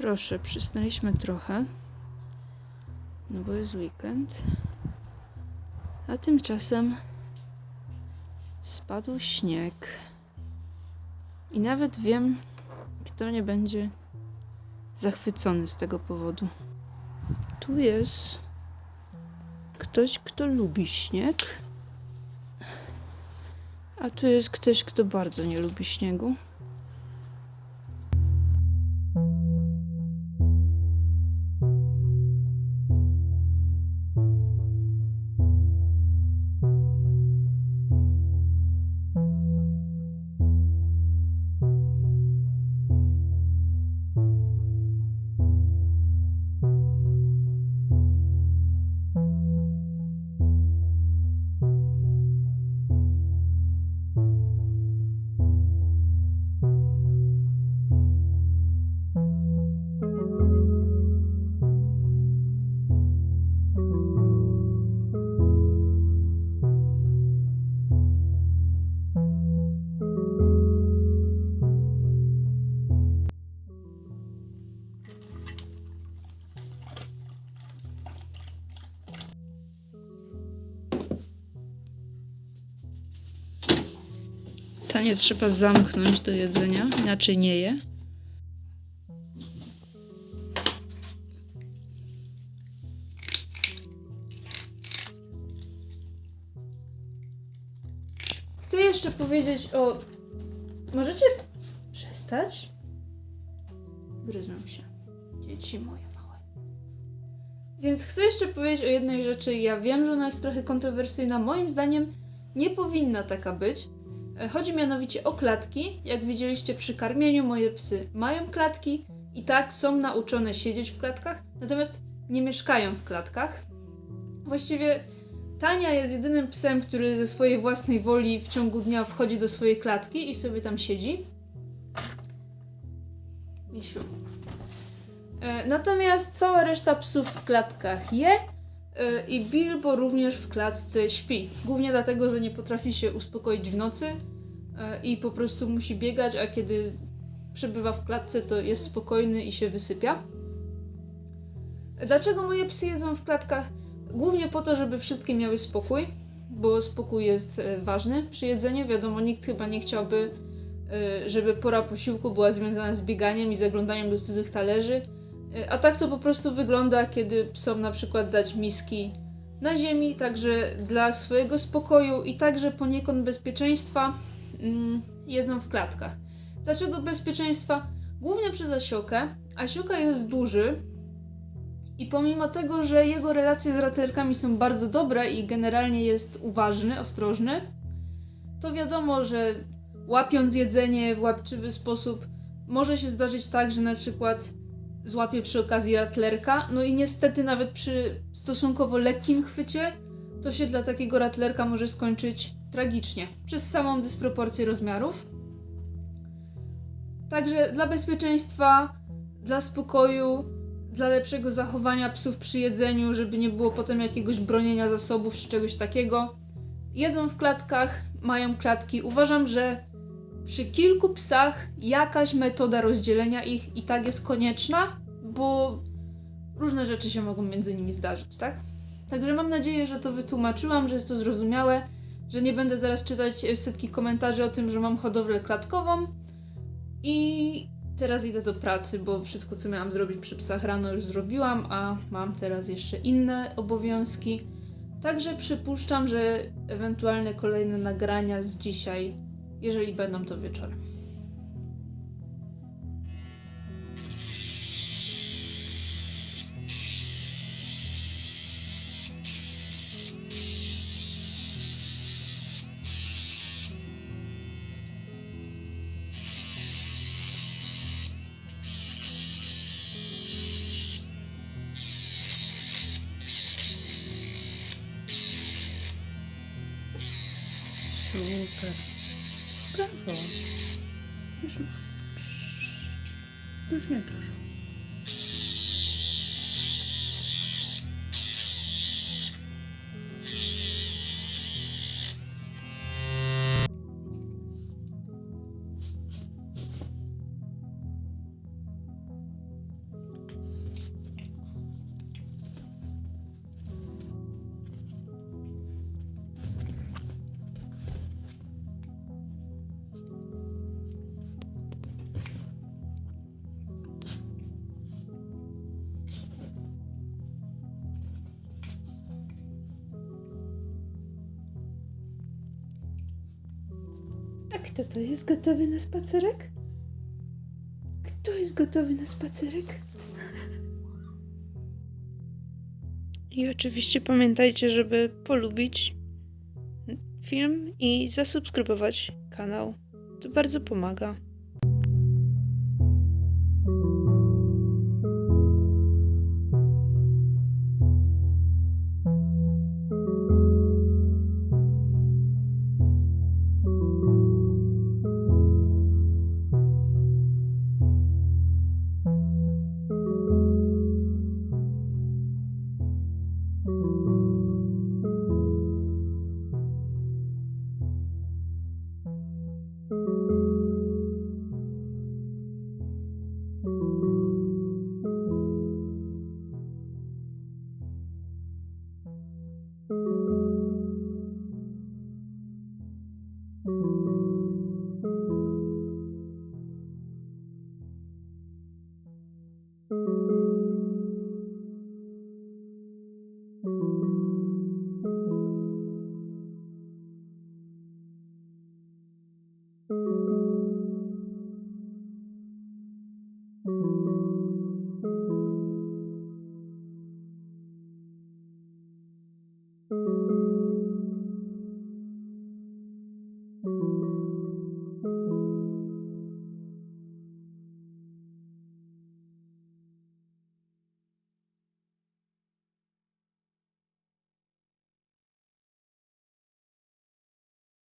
Proszę, przysnęliśmy trochę. No bo jest weekend. A tymczasem spadł śnieg. I nawet wiem, kto nie będzie zachwycony z tego powodu. Tu jest ktoś, kto lubi śnieg. A tu jest ktoś, kto bardzo nie lubi śniegu. Taniec trzeba zamknąć do jedzenia, inaczej nie je. Chcę jeszcze powiedzieć o. Możecie przestać? Gryzą się. Dzieci moje małe. Więc chcę jeszcze powiedzieć o jednej rzeczy. Ja wiem, że ona jest trochę kontrowersyjna. Moim zdaniem nie powinna taka być. Chodzi mianowicie o klatki. Jak widzieliście przy karmieniu, moje psy mają klatki i tak są nauczone siedzieć w klatkach, natomiast nie mieszkają w klatkach. Właściwie Tania jest jedynym psem, który ze swojej własnej woli w ciągu dnia wchodzi do swojej klatki i sobie tam siedzi. Misiu. E, Natomiast cała reszta psów w klatkach je e, i Bilbo również w klatce śpi. Głównie dlatego, że nie potrafi się uspokoić w nocy i po prostu musi biegać, a kiedy przebywa w klatce, to jest spokojny i się wysypia. Dlaczego moje psy jedzą w klatkach? Głównie po to, żeby wszystkie miały spokój, bo spokój jest e, ważny przy jedzeniu. Wiadomo, nikt chyba nie chciałby, e, żeby pora posiłku była związana z bieganiem i zaglądaniem do cudzych talerzy. E, A tak to po prostu wygląda, kiedy psom na przykład dać miski na ziemi, także dla swojego spokoju i także poniekąd bezpieczeństwa jedzą w klatkach. Dlaczego bezpieczeństwa? Głównie przez Asiokę. Asioka jest duży i pomimo tego, że jego relacje z ratlerkami są bardzo dobre i generalnie jest uważny, ostrożny, to wiadomo, że łapiąc jedzenie w łapczywy sposób może się zdarzyć tak, że na przykład złapie przy okazji ratlerka, no i niestety nawet przy stosunkowo lekkim chwycie to się dla takiego ratlerka może skończyć tragicznie przez samą dysproporcję rozmiarów. Także dla bezpieczeństwa, dla spokoju, dla lepszego zachowania psów przy jedzeniu, żeby nie było potem jakiegoś bronienia zasobów czy czegoś takiego. Jedzą w klatkach, mają klatki. Uważam, że przy kilku psach jakaś metoda rozdzielenia ich i tak jest konieczna, bo różne rzeczy się mogą między nimi zdarzyć, tak? Także mam nadzieję, że to wytłumaczyłam, że jest to zrozumiałe, że nie będę zaraz czytać e, setki komentarzy o tym, że mam hodowlę klatkową. I teraz idę do pracy, bo wszystko, co miałam zrobić przy psach rano, już zrobiłam, a mam teraz jeszcze inne obowiązki. Także przypuszczam, że ewentualne kolejne nagrania z dzisiaj, jeżeli będą to wieczorem. Brawo. Już, już nie kto to jest gotowy na spacerek? Kto jest gotowy na spacerek? I oczywiście pamiętajcie, żeby polubić film i zasubskrybować kanał. To bardzo pomaga.